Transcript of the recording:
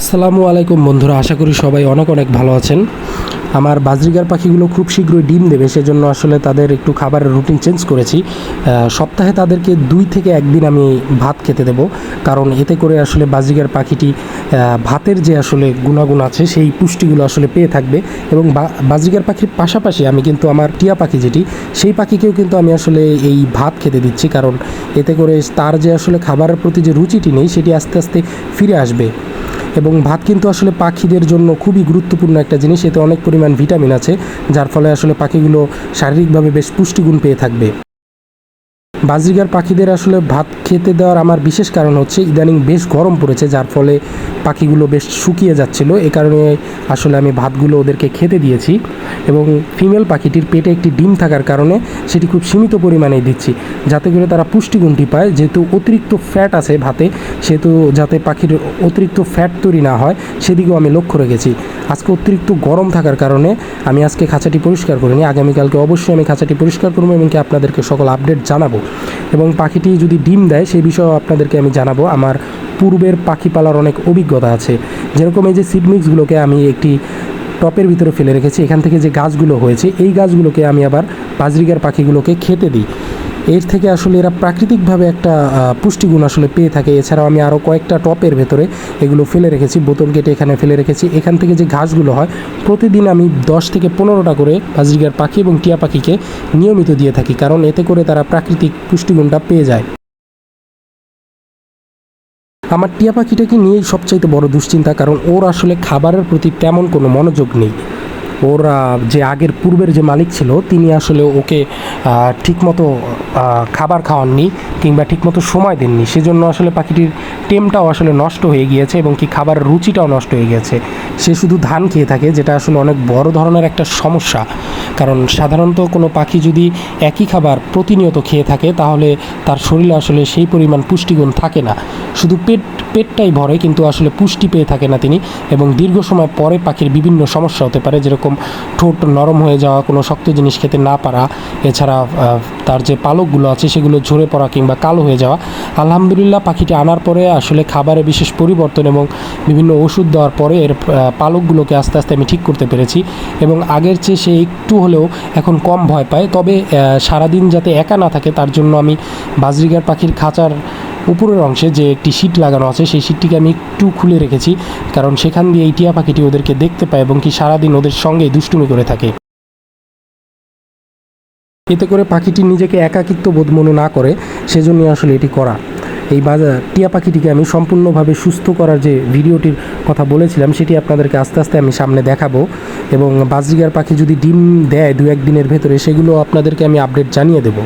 আসসালামু আলাইকুম বন্ধুরা, আশা করি সবাই অনেক অনেক ভালো আছেন। আমার বাজরিগার পাখিগুলো খুব শীঘ্রই ডিম দেবে, সেজন্য আসলে তাদের একটু খাবারের রুটিন চেঞ্জ করেছি। সপ্তাহে তাদেরকে দুই থেকে একদিন আমি ভাত খেতে দেব, কারণ এতে করে আসলে বাজরিগার পাখিটি ভাতের যে আসলে গুণাগুণ আছে, সেই পুষ্টিগুলো আসলে পেয়ে থাকবে এবং বাজরিগার পাখির পাশাপাশি আমি কিন্তু আমার টিয়া পাখি যেটি, সেই পাখিকেও কিন্তু আমি আসলে এই ভাত খেতে দিচ্ছি, কারণ এতে করে তার যে আসলে খাবারের প্রতি যে রুচিটি নেই, সেটি আস্তে আস্তে ফিরে আসবে। এবং ভাত কিন্তু আসলে পাখিদের জন্য খুবই গুরুত্বপূর্ণ একটা জিনিস। এতে অনেক পরিমাণ ভিটামিন আছে, যার ফলে আসলে পাখিগুলো শারীরিকভাবে বেশ পুষ্টিগুণ পেয়ে থাকবে। বাজরিগার পাখিদের আসলে ভাত খেতে দেওয়ার আমার বিশেষ কারণ হচ্ছে ইদানিং বেশ গরম পড়েছে, যার ফলে পাখিগুলো বেশ শুকিয়ে যাচ্ছিল। এ কারণে আসলে আমি ভাতগুলো ওদেরকে খেতে দিয়েছি এবং ফিমেল পাখিটির পেটে একটি ডিম থাকার কারণে সেটি খুব সীমিত পরিমাণেই দিচ্ছি। যাতে করে তারা পুষ্টিগুণটি পায়, যেহেতু অতিরিক্ত ফ্যাট আছে ভাতে, সেহেতু যাতে পাখির অতিরিক্ত ফ্যাট তৈরি না হয়, সেদিকেও আমি লক্ষ্য রেখেছি। আজকে অতিরিক্ত গরম থাকার কারণে আমি আজকে খাঁচাটি পরিষ্কার করিনি। আগামীকালকে অবশ্যই আমি খাঁচাটি পরিষ্কার করব এবং কি আপনাদেরকে সকল আপডেট জানাব। এবং পাখিটি যদি ডিম দেয় সেই বিষয়েও আপনাদেরকে আমি জানাব। আমার পূর্বের পাখি পালার অনেক অভিজ্ঞতা আছে। যেরকম এই যে সিডমিক্সগুলোকে আমি একটি টপের ভিতরে ফেলে রেখেছি, এখান থেকে যে গাছগুলো হয়েছে, এই গাছগুলোকে আমি আবার বাজরিগার পাখিগুলোকে খেতে দিই। এর থেকে আসলে এরা প্রাকৃতিকভাবে একটা পুষ্টিগুণ আসলে পেয়ে থাকে। এছাড়াও আমি আরও কয়েকটা টপের ভেতরে এগুলো ফেলে রেখেছি, বোতল কেটে এখানে ফেলে রেখেছি। এখান থেকে যে ঘাসগুলো হয়, প্রতিদিন আমি দশ থেকে পনেরোটা করে বাজরিগার পাখি এবং টিয়া পাখিকে নিয়মিত দিয়ে থাকি, কারণ এতে করে তারা প্রাকৃতিক পুষ্টিগুণটা পেয়ে যায়। আমার টিয়া পাখিটাকে নিয়েই সবচাইতে বড় দুশ্চিন্তা, কারণ ওর আসলে খাবারের প্রতি তেমন কোনো মনোযোগ নেই। ওর যে আগের পূর্বের যে মালিক ছিল তিনি আসলে ওকে ঠিকমতো খাবার খাওয়াননি। কিংবা ঠিকমতো সময় দেননি। সেজন্য আসলে পাখিটির টেমটাও আসলে নষ্ট হয়ে গিয়েছে এবং কি খাবার রুচিটাও নষ্ট হয়ে গেছে সে শুধু ধান খেয়ে থাকে, যেটা আসলে অনেক বড় ধরনের একটা সমস্যা। কারণ সাধারণত কোনো পাখি যদি একই খাবার প্রতিনিয়ত খেয়ে থাকে, তাহলে তার শরীরে আসলে সেই পরিমাণ পুষ্টিগুণ থাকে না। শুধু পেট, পেটটাই ভরে, কিন্তু আসলে পুষ্টি পেয়ে থাকে না তিনি এবং দীর্ঘ সময় পরে পাখির বিভিন্ন সমস্যা হতে পারে, যেরকম ঠোঁট নরম হয়ে যাওয়া, কোনো শক্ত জিনিস খেতে না পারা। এছাড়া তার যে পালকগুলো আছে সেগুলো ঝরে পড়া কিংবা কালো হয়ে যাওয়া, আলহামদুলিল্লাহ পাখিটি আনার পরে আসলে খাবারে বিশেষ পরিবর্তন এবং বিভিন্ন ওষুধ দেওয়ার পরে এর পালকগুলোকে আস্তে আস্তে আমি ঠিক করতে পেরেছি এবং আগের চেয়ে সে একটু হলেও এখন কম ভয় পায়। তবে সারাদিন যাতে একা না থাকে তার জন্য আমি বাজরিগার পাখির খাঁচার উপরের অংশে যে একটি শীট লাগানো আছে সেই শীটটিকে আমি একটু খুলে রেখেছি, কারণ সেখান দিয়ে এই টিয়া পাখিটি ওদেরকে দেখতে পায় এবং কি সারাদিন ওদের সঙ্গে দুষ্টুমি করে থাকে। এতে করে পাখিটি নিজেকে একাকিত্ব বোধ মনে না করে সেজন্য আসলে এটি করা। এই বাজার, টিয়া পাখিটিকে আমি সম্পূর্ণভাবে সুস্থ করার যে ভিডিওটির কথা বলেছিলাম, সেটি আপনাদেরকে আস্তে আস্তে আমি সামনে দেখাবো। এবং বাজরিগার পাখি যদি ডিম দেয় দু একদিনের ভেতরে, সেগুলো আপনাদেরকে আমি আপডেট জানিয়ে দেবো।